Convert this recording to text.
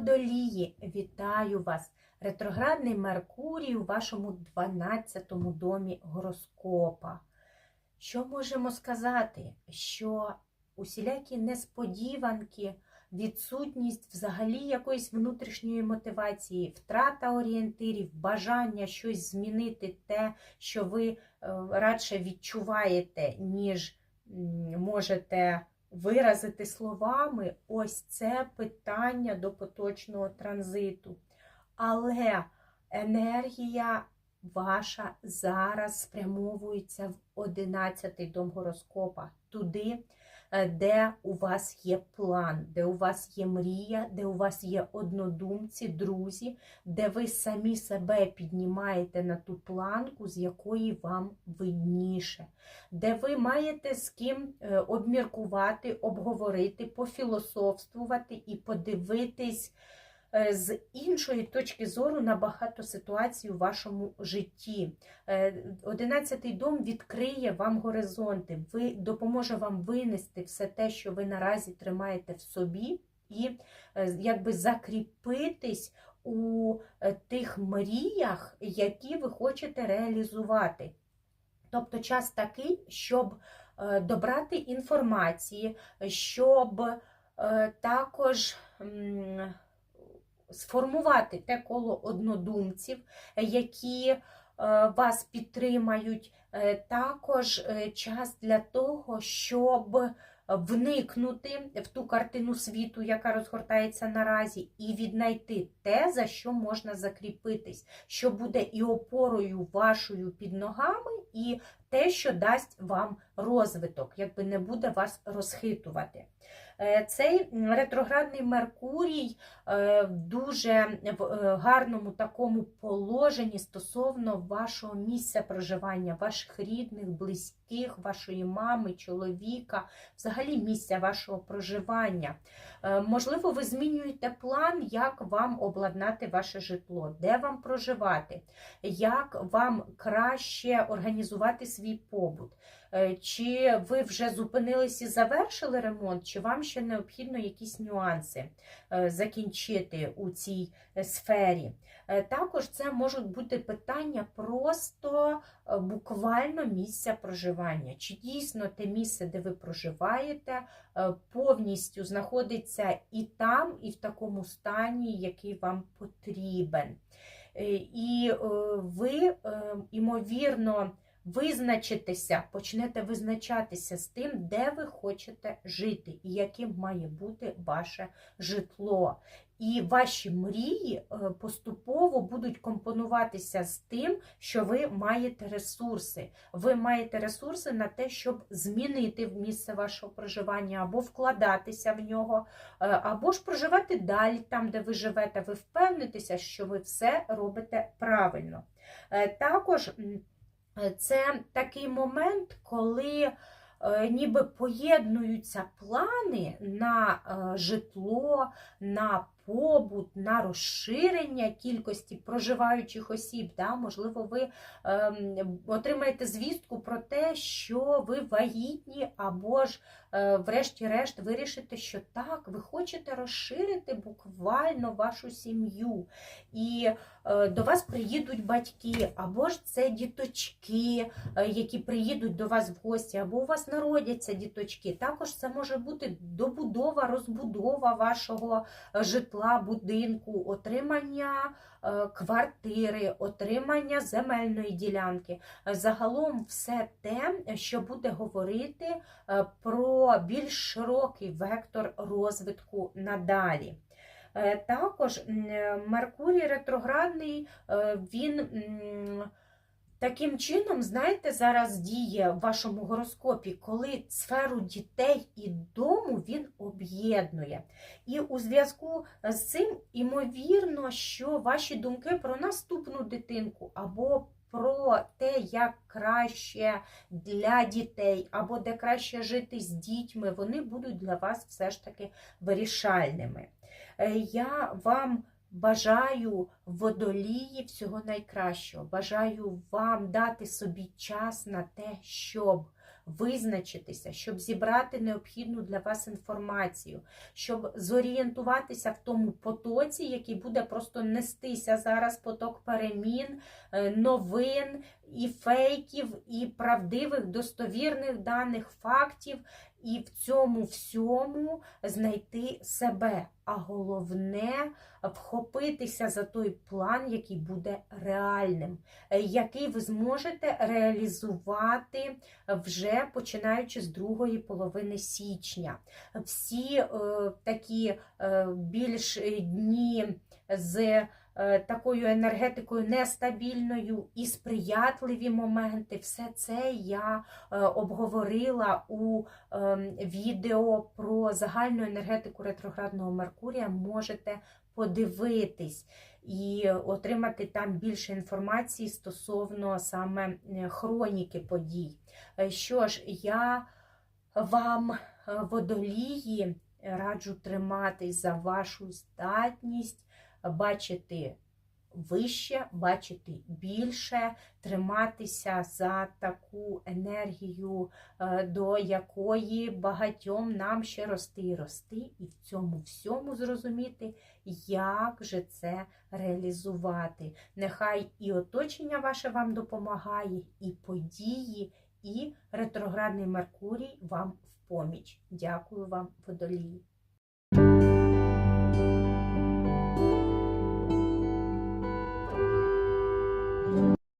водолії, вітаю вас! Ретроградний Меркурій у вашому 12-му домі гороскопа. Що можемо сказати? Що усілякі несподіванки, відсутність взагалі якоїсь внутрішньої мотивації, втрата орієнтирів, бажання щось змінити, те, що ви е, радше відчуваєте, ніж можете виразити словами, ось це питання до поточного транзиту. Але енергія ваша зараз спрямовується в 11-й дом гороскопа, туди, де у вас є план, де у вас є мрія, де у вас є однодумці, друзі, де ви самі себе піднімаєте на ту планку, з якої вам видніше, де ви маєте з ким е, обміркувати, обговорити, пофілософствувати і подивитись е, з іншої точки зору на багато ситуацій у вашому житті. Е, Одинадцятий дом відкриє вам горизонти, допоможе вам винести все те, що ви наразі тримаєте в собі, і е, якби закріпитись у е, тих мріях, які ви хочете реалізувати. Тобто час такий, щоб е, добрати інформації, щоб е, також сформувати те коло однодумців, які е, вас підтримають. Е, Також е, час для того, щоб вникнути в ту картину світу, яка розгортається наразі, і віднайти те, за що можна закріпитись, що буде і опорою вашою під ногами, і те, що дасть вам розвиток, якби не буде вас розхитувати. Е, Цей ретроградний Меркурій е, в дуже е, гарному такому положенні стосовно вашого місця проживання, ваших рідних, близьких, вашої мами, чоловіка, взагалі місця вашого проживання. Можливо, ви змінюєте план, як вам обладнати ваше житло, де вам проживати, як вам краще організувати свій побут. Е, Чи ви вже зупинились і завершили ремонт, чи вам ще необхідно якісь нюанси е, закінчити у цій е, сфері? Також це можуть бути питання просто буквально місця проживання. Чи дійсно те місце, де ви проживаєте, повністю знаходиться і там, і в такому стані, який вам потрібен. І ви, ймовірно, визначитеся, почнете визначатися з тим, де ви хочете жити, і яким має бути ваше житло. І ваші мрії е, поступово будуть компонуватися з тим, що ви маєте ресурси. Ви маєте ресурси на те, щоб змінити місце вашого проживання, або вкладатися в нього, е, або ж проживати далі там, де ви живете. Ви впевнитеся, що ви все робите правильно. Е, Також це такий момент, коли е, ніби поєднуються плани на е, житло, на побут, на розширення кількості проживаючих осіб. Да? Можливо, ви ем, отримаєте звістку про те, що ви вагітні, або ж, врешті-решт, вирішите, що так, ви хочете розширити буквально вашу сім'ю. І е, до вас приїдуть батьки, або ж це діточки, е, які приїдуть до вас в гості, або у вас народяться діточки. Також це може бути добудова, розбудова вашого е, житла, будинку, отримання е, квартири, отримання земельної ділянки. Е, Загалом все те, що буде говорити е, більш широкий вектор розвитку надалі. Е, Також Меркурій ретроградний, е, він таким чином, знаєте, зараз діє в вашому гороскопі, коли сферу дітей і дому він об'єднує. І у зв'язку з цим, імовірно, що ваші думки про наступну дитинку або про те, як краще для дітей, або де краще жити з дітьми, вони будуть для вас все ж таки вирішальними. Е, Я вам бажаю водолії всього найкращого. Бажаю вам дати собі час на те, щоб визначитися, щоб зібрати необхідну для вас інформацію, щоб зорієнтуватися в тому потоці, який буде просто нестися зараз поток перемін, е, новин і фейків, і правдивих, достовірних даних, фактів, і в цьому всьому знайти себе. А головне вхопитися за той план, який буде реальним, е, який ви зможете реалізувати вже починаючи з другої половини січня. Всі е, такі е, більш дні з такою енергетикою нестабільною і сприятливі моменти, все це я е, обговорила у е, відео про загальну енергетику ретроградного Меркурія. Можете подивитись і отримати там більше інформації стосовно саме е, хроніки подій. Е, Що ж, я вам, е, водолії, раджу триматись за вашу здатність бачити вище, бачити більше, триматися за таку енергію, е, до якої багатьом нам ще рости і рости, і в цьому всьому зрозуміти, як же це реалізувати. Нехай і оточення ваше вам допомагає, і події, і ретроградний Меркурій вам в поміч. Дякую вам, водолії.